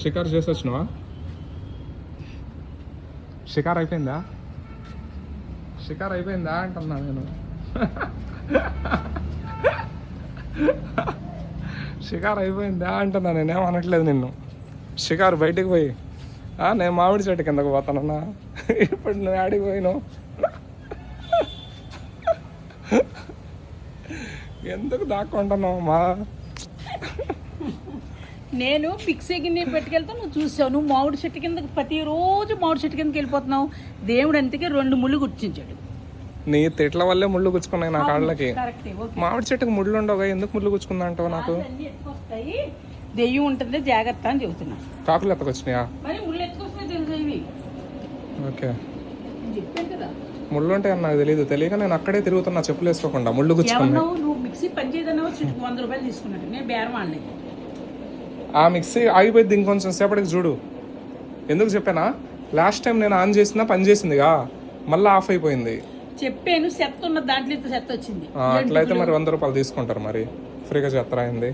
షికారు చేసి వచ్చినావా షికార్ అయిపోయిందా? షికార్ అయిపోయిందా అంటున్నా నేను. షికార్ అయిపోయిందా అంటున్నా నేనేం అనట్లేదు నిన్ను. షికారు బయటికి పోయి నేను మామిడి చెట్టు కిందకు పోతానన్నా. ఇప్పుడు నువ్వు ఆడికి పోయినావు? ఎందుకు దాక్కుంటున్నావు మా నేను పిక్సీ గిన్నె పెట్టుకెళ్తా నువ్వు చూసావు. నువ్వు మామిడి చెట్టు కిందకి ప్రతిరోజు మామిడి చెట్టు కిందకి వెళ్ళిపోతున్నావు. దేవుడు అంతకే రెండు ముళ్ళు గుర్తించాడు. నీ తిట్ల వల్లే ముళ్ళు గుచ్చుకున్నాయి నా కాళ్ళకి. మామిడి చెట్టుకు ముళ్ళు ఉండవుగా ఎందుకు ముళ్ళు గుచ్చుకుందా అంటావు నాకు? దెయ్యం ఉంటుంది జాగ్రత్త అని చెబుతున్నా. కాకులు ఎత్తకొచ్చినాయా? మరి ముళ్ళు ఎత్తుకొస్తున్నాయి తెలుసు ఇవి? ఓకే. నేను చెప్పాను కదా. ముళ్ళు ఉంటాయని నాకు తెలియదు తెలియక నేను అక్కడే తిరుగుతున్నా చెప్పులు వేసుకోకుండా ముళ్ళు గుచ్చుకున్నాయి. ఏమన్నావు? నువ్వు మిక్సీ పని చేయదన్నావు వంద రూపాయలు తీసుకున్నట్టు. నేను బేరం ఆడలేదు. ఆ మిక్సీ ఆగిపోయింది ఇంకొంచెం సేపటికి చూడు. ఎందుకు చెప్పానా? లాస్ట్ టైం నేను ఆన్ చేసినా పని చేసిందిగా. మళ్ళీ ఆఫ్ అయిపోయింది. చెప్పాను సెత్ ఉన్న దాంట్లో ఇంత సెత్ వచ్చింది. అట్లయితే మరి వంద రూపాయలు తీసుకుంటారు మరి. ఫ్రీగా చేస్తారా అయింది